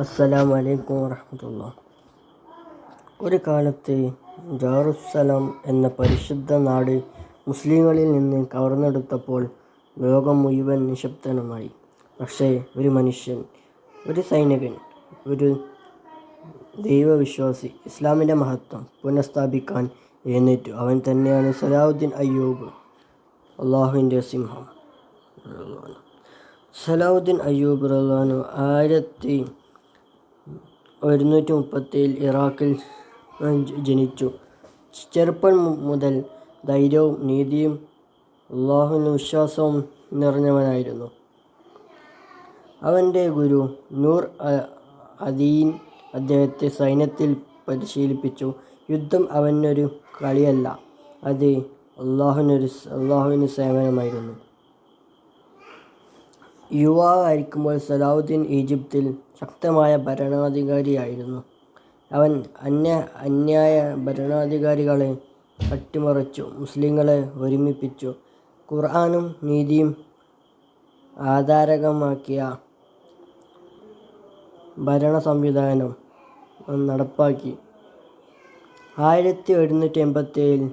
അസ്സലാമു വലൈക്കും വറഹമത്തുള്ള ഒരു കാലത്ത് ജാറുസലാം എന്ന പരിശുദ്ധ നാട് മുസ്ലിങ്ങളിൽ നിന്ന് കവർന്നെടുത്തപ്പോൾ ലോകം മുഴുവൻ നിശബ്ദനമായി. പക്ഷേ ഒരു മനുഷ്യൻ ഒരു സൈനികൻ ഒരു ദൈവവിശ്വാസി ഇസ്ലാമിന്റെ മഹത്വം പുനഃസ്ഥാപിക്കാൻ എഴുന്നേറ്റു. അവൻ തന്നെയാണ് സലാഹുദ്ദീൻ അയ്യൂബ് അള്ളാഹുവിന്റെ സിംഹം. സലാഹുദ്ദീൻ അയ്യൂബ് റഹ്ലാനു ആയിരത്തി ഒരുന്നൂറ്റി മുപ്പത്തേഴിൽ ഇറാഖിൽ ജനിച്ചു. ചെറുപ്പം മുതൽ ധൈര്യവും നീതിയും അള്ളാഹുവിന് വിശ്വാസവും നിറഞ്ഞവനായിരുന്നു. അവന്റെ ഗുരു നൂർ അദീൻ അദ്ദേഹത്തെ സൈന്യത്തിൽ പരിശീലിപ്പിച്ചു. യുദ്ധം അവനൊരു കളിയല്ല അത് അള്ളാഹുവിന് സേവനമായിരുന്നു. യുവാവായിരിക്കുമ്പോൾ സലാഹുദ്ദീൻ ഈജിപ്തിൽ ശക്തമായ ഭരണാധികാരിയായിരുന്നു. അവൻ അന്യ അന്യായ ഭരണാധികാരികളെ അട്ടിമറിച്ചു മുസ്ലിങ്ങളെ ഒരുമിപ്പിച്ചു. ഖുർആാനും നീതിയും ആധാരകമാക്കിയ ഭരണ സംവിധാനം നടപ്പാക്കി. ആയിരത്തി എഴുന്നൂറ്റി എൺപത്തി ഏഴിൽ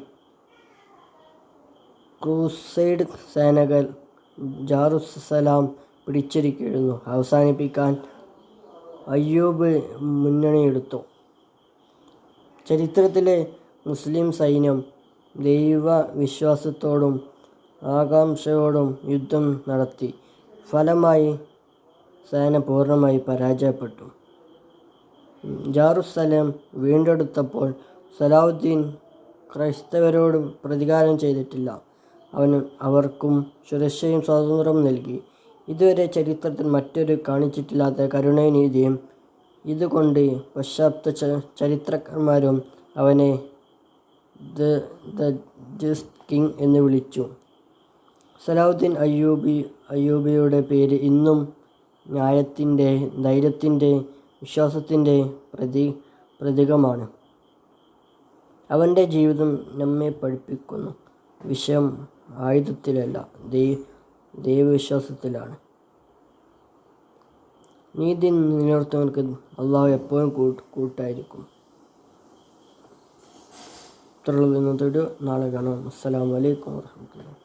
ക്രൂസൈഡ് സേനകൾ ജാറുസലാം പിടിച്ചിരിക്കുന്നു. അവസാനിപ്പിക്കാൻ അയ്യൂബ് മുന്നണിയെടുത്തു. ചരിത്രത്തിലെ മുസ്ലിം സൈന്യം ദൈവ വിശ്വാസത്തോടും ആകാംക്ഷയോടും യുദ്ധം നടത്തി. ഫലമായി സേന പൂർണമായി പരാജയപ്പെട്ടു. ജാറുസലം വീണ്ടെടുത്തപ്പോൾ സലാഹുദ്ദീൻ ക്രൈസ്തവരോട് പ്രതികാരം ചെയ്തിട്ടില്ല. അവന് അവർക്കും സുരക്ഷയും സ്വാതന്ത്ര്യവും നൽകി. ഇതുവരെ ചരിത്രത്തിൽ മറ്റൊരു കാണിച്ചിട്ടില്ലാത്ത കരുണാനീതിയും ഇതുകൊണ്ട് പശ്ചാത്ത ചരിത്രകാരന്മാരും അവനെ ദ ദ ജസ്റ്റ് കിങ് എന്ന് വിളിച്ചു. സലാഹുദ്ദീൻ അയ്യൂബി അയ്യൂബിയുടെ പേര് ഇന്നും ന്യായത്തിന്റെ ധൈര്യത്തിന്റെ വിശ്വാസത്തിന്റെ പ്രതി പ്രതീകമാണ്. അവന്റെ ജീവിതം നമ്മെ പഠിപ്പിക്കുന്നു. വിഷയം ആയുധത്തിലല്ല. ദൈ ദൈവവിശ്വാസത്തിലാണ്. നീതി നിലനിർത്തുന്നവർക്ക് അള്ളാഹു എപ്പോഴും കൂട്ട് കൂട്ടായിരിക്കും. ഇത്രയുള്ളത് ഇന്നത്തെ നാളെ കാണാം. അസ്സാം വലൈക്കും വാഹമത്തുള്ള